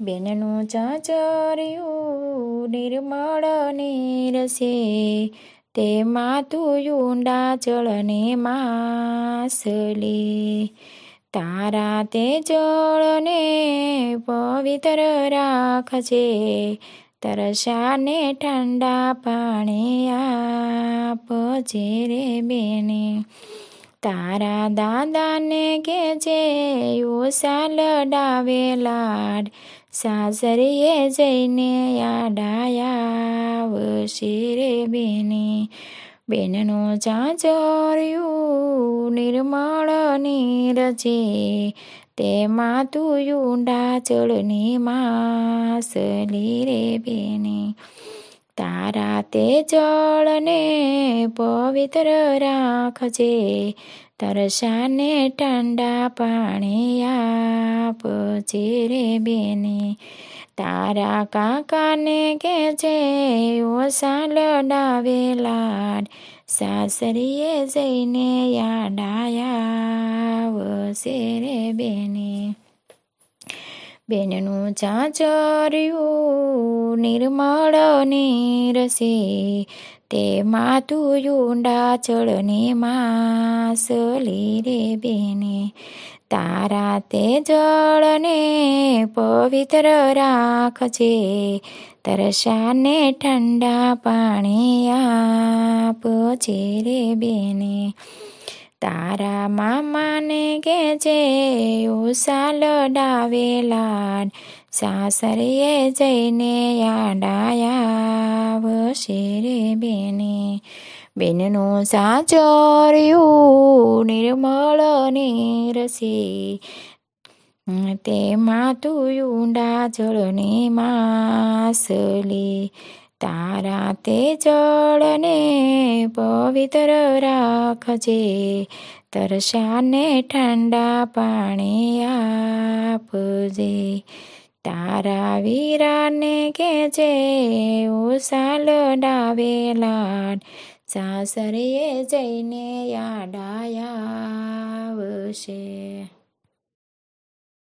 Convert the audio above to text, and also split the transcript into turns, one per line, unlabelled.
બેનનું ચાચર્યું નિર્મળ નીરસે, તું ઊંડા જળને માસલે. તારા તે જળને પવિત્ર રાખજે, તરસાને ઠંડા પાણી આપજે રે બેને. તારા દાદાને કે જે ઓસા ડાવે લાડ સાસરીએ જઈને યાડાયા રે બેને. બેનનો ચાચર્યું નિર્મળ નીરજે. તેમાં તું ઊંડા ચળની માસલી રે બેને. તારા તે જળને પવિત્ર રાખજે. તરસાને ઠંડા પાણી આપજે રે બેને. તારા કાકાને કે છે ઓસા લડાવેલા સાસરીએ જઈને યાડાયા રે બેને. બેનનું ચાચર્યું નિર્મળ નીરસે. તેમાં તું ઊંડા ચળને માસલી રે બેને તારા તે જળને પવિત્ર રાખજે તરસાને ઠંડા પાણી આપજે રે બેને તારા મામાને કે જે ઓસા લડાવેલા સાસરીએ જઈને યાડાયા રે બેને. બેનનું સાચર્યું નિર્મળ નિરસી. તેમાં તું ઊંડા જળને માસલી. તારા તે જળને પવિત્ર રાખજે. તરસાને ઠંડા પાણી આપજે. તારા વીરાને કે જે ઓસા લડાવેલા સાસરીએ જઈને યાડાયા આવશે.